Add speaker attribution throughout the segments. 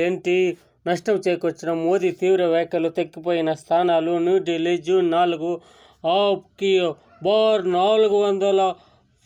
Speaker 1: ఏంటి నష్టం చేకూర్చిన మోదీ తీవ్ర వ్యాఖ్యలు తెక్కిపోయిన స్థానాలు న్యూఢిల్లీ జూన్ నాలుగు ఆప్కి బార్ నాలుగు వందల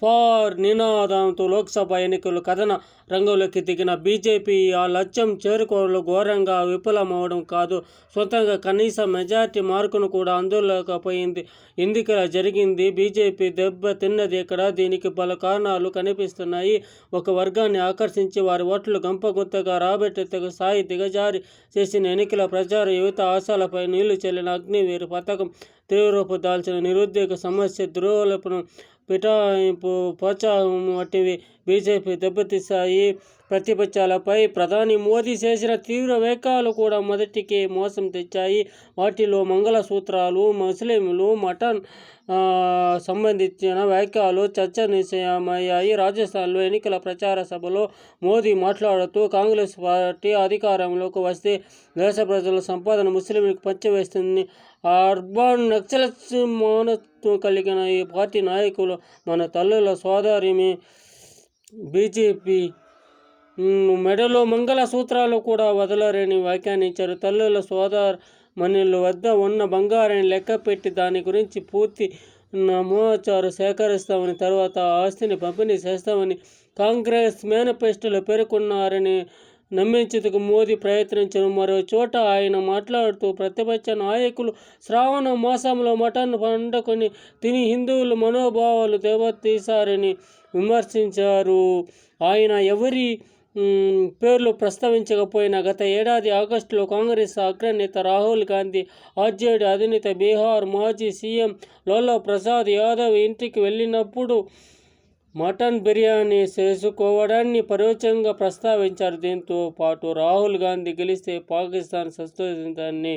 Speaker 1: ఫార్ నినాదంతో లోక్సభ ఎన్నికలు కథన రంగంలోకి దిగిన బీజేపీ ఆ లక్ష్యం చేరుకోవడంలో ఘోరంగా విఫలమవడం కాదు. సొంతంగా కనీస మెజార్టీ మార్కును కూడా అందులేకపోయింది. ఎన్నికల జరిగింది. బీజేపీ దెబ్బ తిన్నది ఇక్కడ దీనికి పలు కారణాలు కనిపిస్తున్నాయి. ఒక వర్గాన్ని ఆకర్షించి వారి ఓట్లు గంపగుంతగా రాబెట్టేందుకు స్థాయి దిగజారి చేసిన ఎన్నికల ప్రచార యువత ఆశాలపై నీళ్ళు చెల్లిన అగ్నివీరు పథకం తీవ్రరూపు దాల్చిన నిరుద్యోగ సమస్య దురోలపనం పిఠాయింపు ప్రోత్సాహం వంటివి బీజేపీ దెబ్బతీస్తాయి ప్రతిపక్షాలపై ప్రధాని మోదీ చేసిన తీవ్ర వేఖాలు కూడా మొదటికి మోసం తెచ్చాయి. వాటిలో మంగళసూత్రాలు ముస్లింలు మటన్ సంబంధించిన వ్యాఖ్యలు చర్చనీయమయ్యాయి. రాజస్థాన్లో ఎన్నికల ప్రచార సభలో మోదీ మాట్లాడుతూ కాంగ్రెస్ పార్టీ అధికారంలోకి వస్తే దేశ ప్రజల సంపాదన ముస్లింలకు పంచివేస్తుంది. అర్బన్ నక్సలస్ మౌనత్వం కలిగిన ఈ పార్టీ నాయకులు మన తల్లుల సోదరిమి బీజేపీ. మెడలో మంగళ సూత్రాలు కూడా వదలరని వ్యాఖ్యానించారు. తల్లుల సోదరు మనుల వద్ద ఉన్న బంగారాన్ని లెక్కపెట్టి దాని గురించి పూర్తి నమోచారు సేకరిస్తామని తర్వాత ఆస్తిని పంపిణీ చేస్తామని కాంగ్రెస్ మేనిఫెస్టోలో పేర్కొన్నారని నమ్మించేందుకు మోదీ ప్రయత్నించిన. మరో చోట ఆయన మాట్లాడుతూ ప్రతిపక్ష నాయకులు శ్రావణ మాసంలో మటన్ పండుకొని తిని హిందువుల మనోభావాలు దెబ్బతీశారని విమర్శించారు. ఆయన ఎవరి పేర్లు ప్రస్తావించకపోయినా గత ఏడాది ఆగస్టులో కాంగ్రెస్ అగ్రనేత రాహుల్ గాంధీ ఆర్జేడీ అధినేత బీహార్ మాజీ సీఎం లాలా ప్రసాద్ యాదవ్ ఇంటికి వెళ్ళినప్పుడు మటన్ బిర్యానీ చేసుకోవడాన్ని పరోక్షంగా ప్రస్తావించారు. దీంతో పాటు రాహుల్ గాంధీ గెలిస్తే పాకిస్తాన్ సంస్కృతిని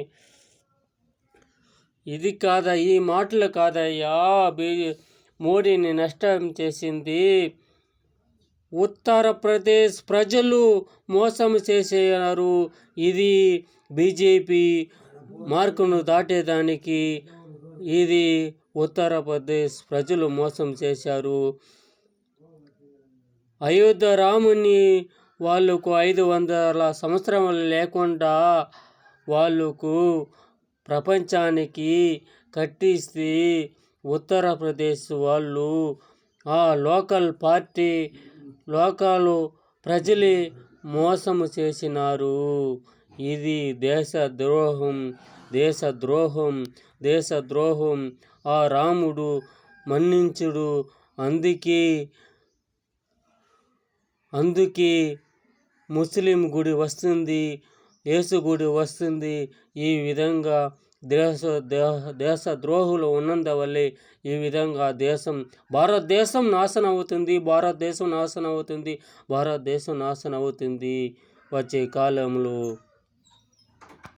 Speaker 1: ఇది కాదా? ఈ మాటలు కాదయ్యా. బీ మోడీని నష్టం చేసింది. ఉత్తరప్రదేశ్ ప్రజలు మోసం చేసేయారు ఇది బీజేపీ మార్కును దాటేదానికి ఇది ఉత్తరప్రదేశ్ ప్రజలు మోసం చేశారు. అయోధ్య రాముని వాళ్ళకు ఐదు వందల సంవత్సరములు లేకుండా వాళ్ళకు ప్రపంచానికి కట్టిస్తే ఉత్తరప్రదేశ్ వాళ్ళు ఆ లోకల్ పార్టీ లోకాలు ప్రజలే మోసము చేసినారు. ఇది దేశ ద్రోహం దేశ ద్రోహం దేశ ద్రోహం. ఆ రాముడు మన్నించుడు. అందుకే అందుకే ముస్లిం గుడి వస్తుంది యేసు గుడి వస్తుంది. ఈ విధంగా దేశ దేశ ద్రోహులు ఉన్నందువల్లే ఈ విధంగా దేశం భారతదేశం నాశనం అవుతుంది భారతదేశం నాశనం అవుతుంది భారతదేశం నాశనం అవుతుంది వచ్చే కాలంలో